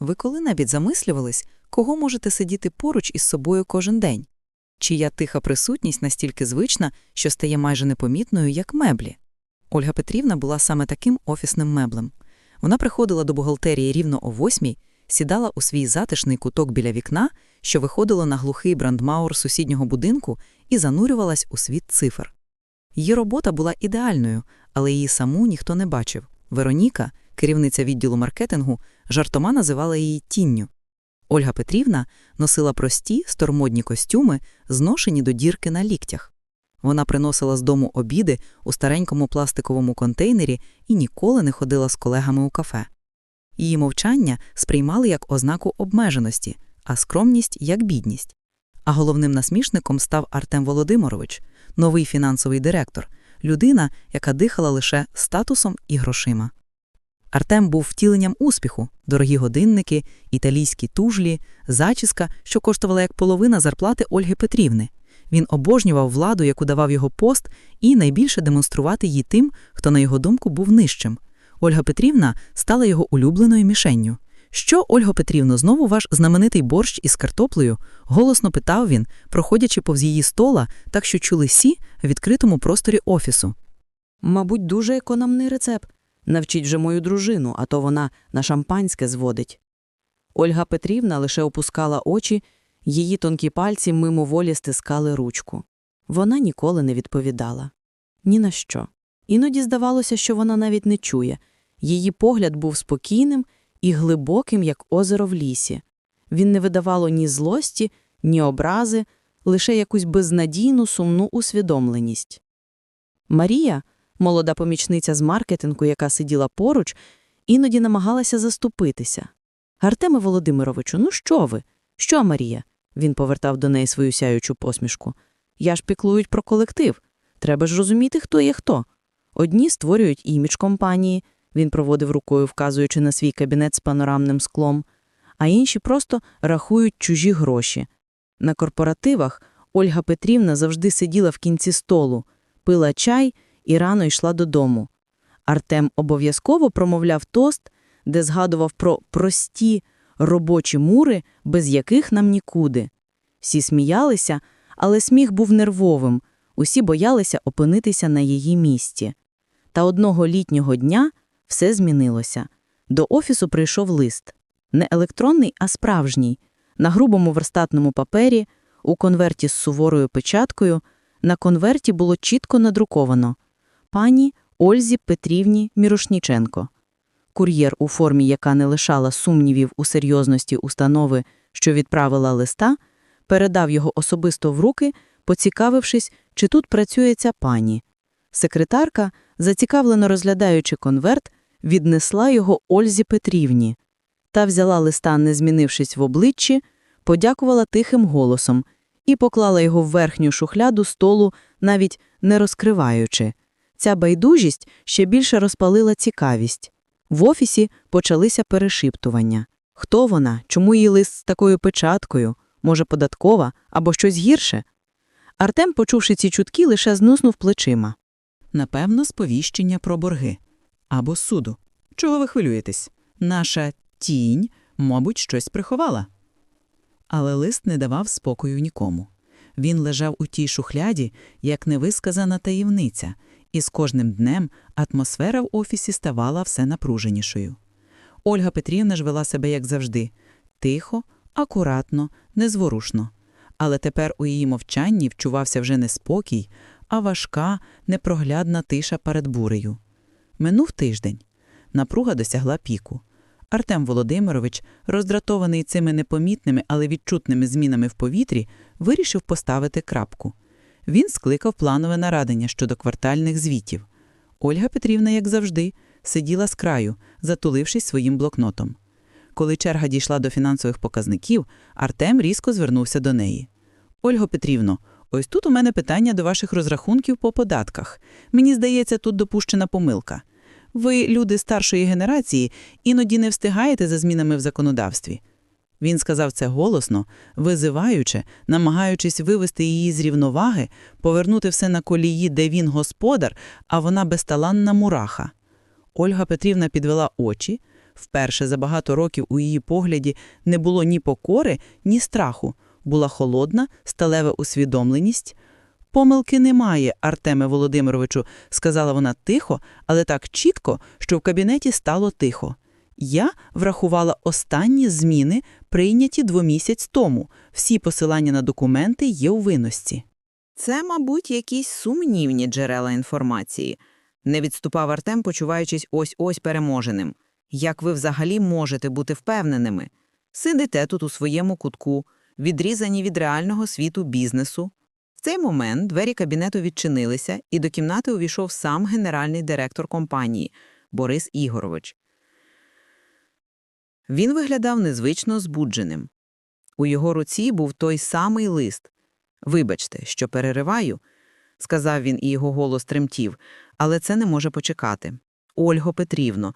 Ви коли-небудь замислювались, кого можете сидіти поруч із собою кожен день? Чия тиха присутність настільки звична, що стає майже непомітною, як меблі? Ольга Петрівна була саме таким офісним меблем. Вона приходила до бухгалтерії рівно о восьмій, сідала у свій затишний куток біля вікна, що виходило на глухий брандмаур сусіднього будинку, і занурювалась у світ цифр. Її робота була ідеальною, але її саму ніхто не бачив. Вероніка, керівниця відділу маркетингу, жартома називала її тінню. Ольга Петрівна носила прості, стормодні костюми, зношені до дірки на ліктях. Вона приносила з дому обіди у старенькому пластиковому контейнері і ніколи не ходила з колегами у кафе. Її мовчання сприймали як ознаку обмеженості, а скромність як бідність. А головним насмішником став Артем Володимирович, новий фінансовий директор, людина, яка дихала лише статусом і грошима. Артем був втіленням успіху, дорогі годинники, італійські тужлі, зачіска, що коштувала як половина зарплати Ольги Петрівни. Він обожнював владу, яку давав його пост, і найбільше демонструвати її тим, хто, на його думку, був нижчим. Ольга Петрівна стала його улюбленою мішенню. Що, Ольго Петрівно, знову ваш знаменитий борщ із картоплею? голосно питав він, проходячи повз її стола, так що чули сі в відкритому просторі офісу. Мабуть, дуже економний рецепт. Навчіть вже мою дружину, а то вона на шампанське зводить. Ольга Петрівна лише опускала очі, її тонкі пальці мимоволі стискали ручку. Вона ніколи не відповідала. Ні на що. Іноді здавалося, що вона навіть не чує. Її погляд був спокійним і глибоким, як озеро в лісі. Він не видавало ні злості, ні образи, лише якусь безнадійну сумну усвідомленість. Марія, молода помічниця з маркетингу, яка сиділа поруч, іноді намагалася заступитися. Артеме Володимировичу, ну що ви? Що, Марія? Він повертав до неї свою сяючу посмішку. Я ж піклують про колектив. Треба ж розуміти, хто є хто. Одні створюють імідж компанії, він проводив рукою, вказуючи на свій кабінет з панорамним склом, а інші просто рахують чужі гроші. На корпоративах Ольга Петрівна завжди сиділа в кінці столу, пила чай і рано йшла додому. Артем обов'язково промовляв тост, де згадував про прості робочі мури, без яких нам нікуди. Всі сміялися, але сміх був нервовим, усі боялися опинитися на її місці. Та одного літнього дня все змінилося. До офісу прийшов лист. Не електронний, а справжній, на грубому верстатному папері, у конверті з суворою печаткою. На конверті було чітко надруковано пані Ользі Петрівні Мірошніченко. Кур'єр у формі, яка не лишала сумнівів у серйозності установи, що відправила листа, передав його особисто в руки, поцікавившись, чи тут працює ця пані. Секретарка, зацікавлено розглядаючи конверт, віднесла його Ользі Петрівні. Та взяла листа, не змінившись в обличчі, подякувала тихим голосом і поклала його в верхню шухляду столу, навіть не розкриваючи. Ця байдужість ще більше розпалила цікавість. В офісі почалися перешіптування. Хто вона? Чому її лист з такою печаткою? Може, податкова або щось гірше? Артем, почувши ці чутки, лише знуснув плечима. Напевно, сповіщення про борги. Або суду. Чого ви хвилюєтесь? Наша тінь, мабуть, щось приховала. Але лист не давав спокою нікому. Він лежав у тій шухляді, як невисказана таємниця, і з кожним днем атмосфера в офісі ставала все напруженішою. Ольга Петрівна ж вела себе, як завжди, тихо, акуратно, незворушно. Але тепер у її мовчанні вчувався вже не спокій, а важка, непроглядна тиша перед бурею. Минув тиждень. Напруга досягла піку. Артем Володимирович, роздратований цими непомітними, але відчутними змінами в повітрі, вирішив поставити крапку. Він скликав планове нарадення щодо квартальних звітів. Ольга Петрівна, як завжди, сиділа з краю, затулившись своїм блокнотом. Коли черга дійшла до фінансових показників, Артем різко звернувся до неї. Ольго Петрівно, ось тут у мене питання до ваших розрахунків по податках. Мені здається, тут допущена помилка. Ви, люди старшої генерації, іноді не встигаєте за змінами в законодавстві. Він сказав це голосно, визиваючи, намагаючись вивести її з рівноваги, повернути все на колії, де він господар, а вона безталанна мураха. Ольга Петрівна підвела очі, Вперше за багато років у її погляді не було ні покори, ні страху. Була холодна, сталева усвідомленість. Помилки немає, Артеме Володимировичу, сказала вона тихо, але так чітко, що в кабінеті стало тихо. Я врахувала останні зміни, прийняті двомісяць тому. Всі посилання на документи є у виносці. Це, мабуть, якісь сумнівні джерела інформації. Не відступав Артем, почуваючись ось-ось переможеним. Як ви взагалі можете бути впевненими? Сидите тут у своєму кутку, відрізані від реального світу бізнесу. В цей момент двері кабінету відчинилися, і до кімнати увійшов сам генеральний директор компанії Борис Ігорович. Він виглядав незвично збудженим. У його руці був той самий лист. Вибачте, що перериваю, сказав він, і його голос тремтів, але це не може почекати. Ольго Петрівно,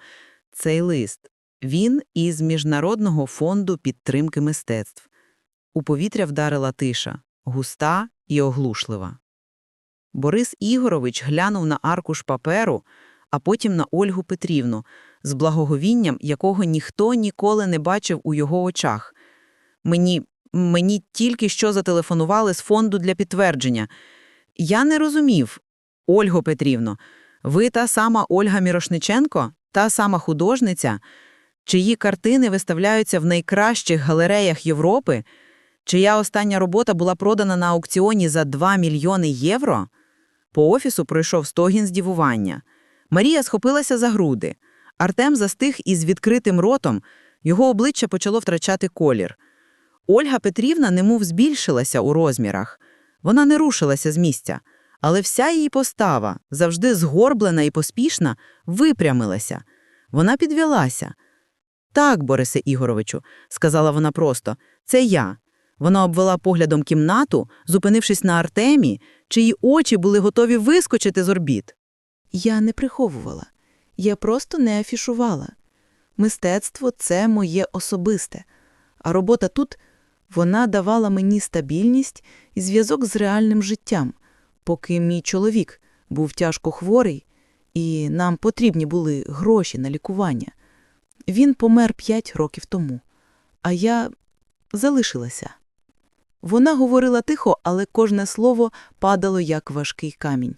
цей лист, він із Міжнародного фонду підтримки мистецтв. У повітря вдарила тиша, густа і оглушлива. Борис Ігорович глянув на аркуш паперу, а потім на Ольгу Петрівну, з благоговінням, якого ніхто ніколи не бачив у його очах. Мені, мені тільки що зателефонували з фонду для підтвердження. Я не розумів. Ольго Петрівно, ви та сама Ольга Мірошниченко, та сама художниця, чиї картини виставляються в найкращих галереях Європи, чия остання робота була продана на аукціоні за 2 мільйони євро? По офісу пройшов стогін здивування. Марія схопилася за груди. Артем застиг із відкритим ротом, його обличчя почало втрачати колір. Ольга Петрівна немов збільшилася у розмірах. Вона не рушилася з місця, але вся її постава, завжди згорблена і поспішна, випрямилася. Вона підвелася. Так, Борисе Ігоровичу, сказала вона просто, це я. Вона обвела поглядом кімнату, зупинившись на Артемі, чиї очі були готові вискочити з орбіт. Я не приховувала. Я просто не афішувала. Мистецтво – це моє особисте. А робота тут, вона давала мені стабільність і зв'язок з реальним життям, поки мій чоловік був тяжко хворий, і нам потрібні були гроші на лікування. Він помер п'ять років тому, а я залишилася. Вона говорила тихо, але кожне слово падало як важкий камінь.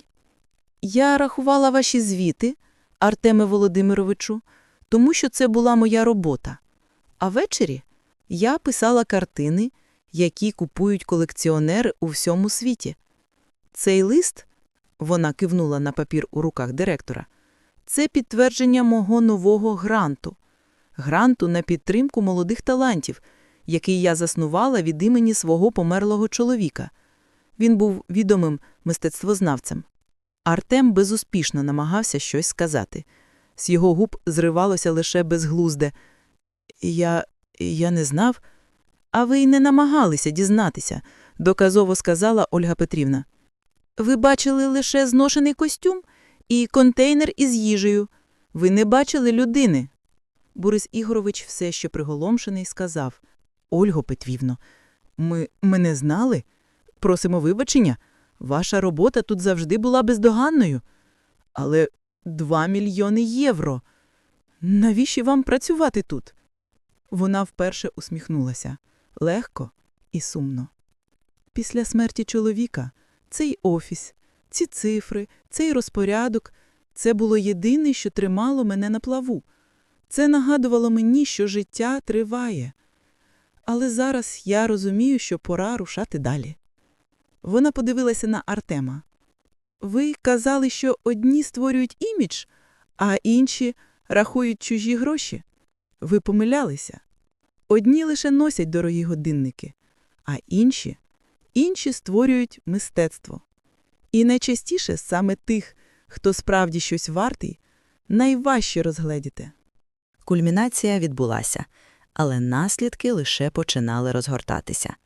Я рахувала ваші звіти, Артеме Володимировичу, тому що це була моя робота. А ввечері я писала картини, які купують колекціонери у всьому світі. Цей лист, вона кивнула на папір у руках директора, це підтвердження мого нового гранту, гранту на підтримку молодих талантів, який я заснувала від імені свого померлого чоловіка. Він був відомим мистецтвознавцем. Артем безуспішно намагався щось сказати. З його губ зривалося лише безглузде. Я. я не знав. А ви й не намагалися дізнатися, доказово сказала Ольга Петрівна. Ви бачили лише зношений костюм і контейнер із їжею. Ви не бачили людини. Борис Ігорович, все ще приголомшений, сказав Ольго Петрівно, ми, ми не знали. Просимо вибачення. Ваша робота тут завжди була бездоганною. Але два мільйони євро. Навіщо вам працювати тут? Вона вперше усміхнулася легко і сумно. Після смерті чоловіка цей офіс, ці цифри, цей розпорядок це було єдине, що тримало мене на плаву. Це нагадувало мені, що життя триває. Але зараз я розумію, що пора рушати далі. Вона подивилася на Артема. Ви казали, що одні створюють імідж, а інші рахують чужі гроші. Ви помилялися. Одні лише носять дорогі годинники, а інші інші створюють мистецтво. І найчастіше саме тих, хто справді щось вартий, найважче розгледіти. Кульмінація відбулася, але наслідки лише починали розгортатися.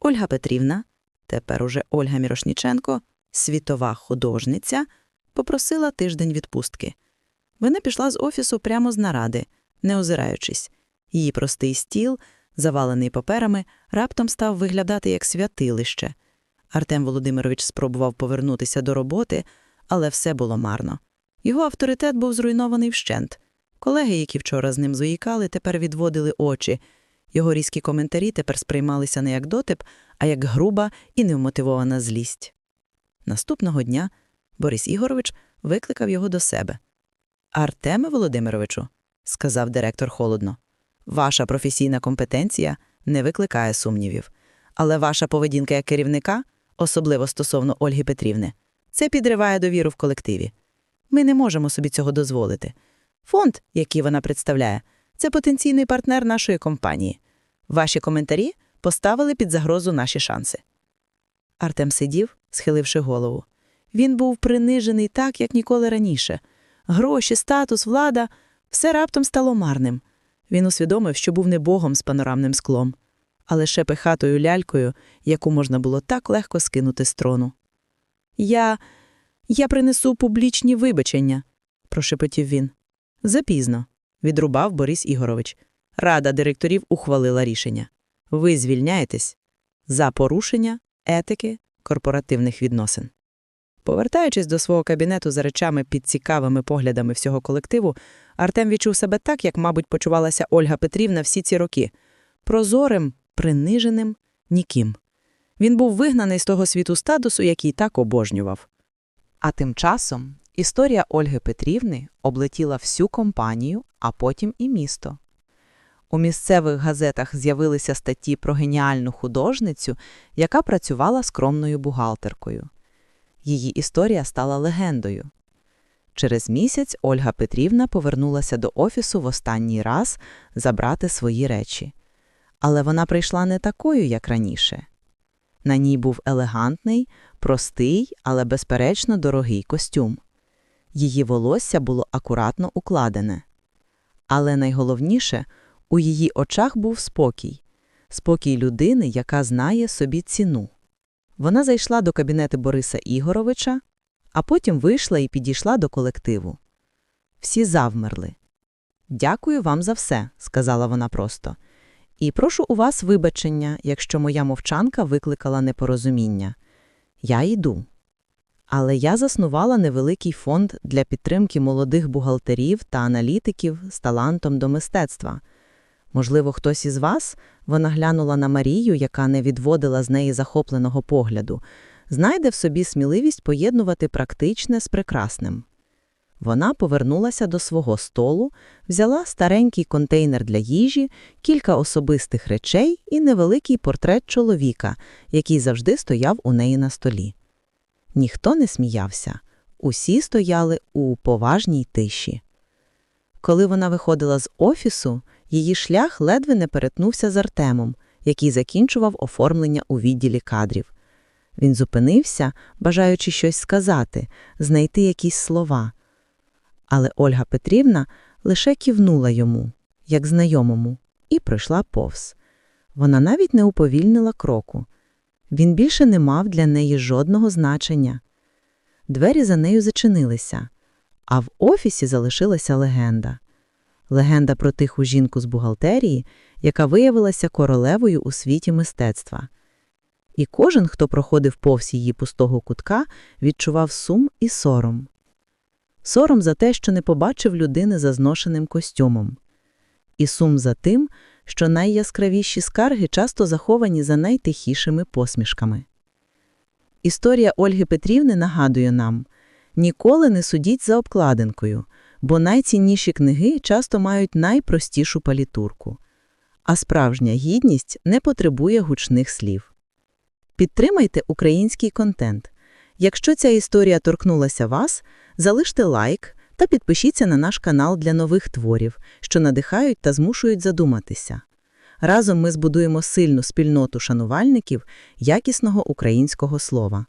Ольга Петрівна, тепер уже Ольга Мірошніченко, світова художниця, попросила тиждень відпустки. Вона пішла з офісу прямо з наради, не озираючись. Її простий стіл, завалений паперами, раптом став виглядати як святилище. Артем Володимирович спробував повернутися до роботи, але все було марно. Його авторитет був зруйнований вщент. Колеги, які вчора з ним зоїкали, тепер відводили очі. Його різкі коментарі тепер сприймалися не як дотип, а як груба і невмотивована злість. Наступного дня Борис Ігорович викликав його до себе. Артеме Володимировичу, сказав директор холодно, ваша професійна компетенція не викликає сумнівів, але ваша поведінка як керівника, особливо стосовно Ольги Петрівни, це підриває довіру в колективі. Ми не можемо собі цього дозволити. Фонд, який вона представляє, це потенційний партнер нашої компанії. Ваші коментарі поставили під загрозу наші шанси. Артем сидів, схиливши голову. Він був принижений так, як ніколи раніше. Гроші, статус, влада все раптом стало марним. Він усвідомив, що був не богом з панорамним склом, а лише пихатою лялькою, яку можна було так легко скинути з трону. Я. я принесу публічні вибачення, прошепотів він. Запізно, відрубав Борис Ігорович. Рада директорів ухвалила рішення. Ви звільняєтесь за порушення етики корпоративних відносин. Повертаючись до свого кабінету за речами під цікавими поглядами всього колективу, Артем відчув себе так, як, мабуть, почувалася Ольга Петрівна всі ці роки прозорим, приниженим, ніким. Він був вигнаний з того світу статусу, який так обожнював. А тим часом історія Ольги Петрівни облетіла всю компанію, а потім і місто. У місцевих газетах з'явилися статті про геніальну художницю, яка працювала скромною бухгалтеркою. Її історія стала легендою. Через місяць Ольга Петрівна повернулася до офісу в останній раз забрати свої речі. Але вона прийшла не такою, як раніше. На ній був елегантний, простий, але безперечно дорогий костюм. Її волосся було акуратно укладене. Але найголовніше, у її очах був спокій спокій людини, яка знає собі ціну. Вона зайшла до кабінету Бориса Ігоровича, а потім вийшла і підійшла до колективу. Всі завмерли. Дякую вам за все, сказала вона просто. І прошу у вас вибачення, якщо моя мовчанка викликала непорозуміння. Я йду. Але я заснувала невеликий фонд для підтримки молодих бухгалтерів та аналітиків з талантом до мистецтва. Можливо, хтось із вас, вона глянула на Марію, яка не відводила з неї захопленого погляду, знайде в собі сміливість поєднувати практичне з прекрасним. Вона повернулася до свого столу, взяла старенький контейнер для їжі, кілька особистих речей і невеликий портрет чоловіка, який завжди стояв у неї на столі. Ніхто не сміявся, усі стояли у поважній тиші. Коли вона виходила з офісу, її шлях ледве не перетнувся з Артемом, який закінчував оформлення у відділі кадрів. Він зупинився, бажаючи щось сказати, знайти якісь слова. Але Ольга Петрівна лише кивнула йому, як знайомому, і пройшла повз. Вона навіть не уповільнила кроку. Він більше не мав для неї жодного значення. Двері за нею зачинилися, а в офісі залишилася легенда. Легенда про тиху жінку з бухгалтерії, яка виявилася королевою у світі мистецтва. І кожен, хто проходив повз її пустого кутка, відчував сум і сором. Сором за те, що не побачив людини за зношеним костюмом. І сум за тим, що найяскравіші скарги часто заховані за найтихішими посмішками. Історія Ольги Петрівни нагадує нам ніколи не судіть за обкладинкою, бо найцінніші книги часто мають найпростішу палітурку, а справжня гідність не потребує гучних слів. Підтримайте український контент. Якщо ця історія торкнулася вас, залиште лайк та підпишіться на наш канал для нових творів, що надихають та змушують задуматися. Разом ми збудуємо сильну спільноту шанувальників якісного українського слова.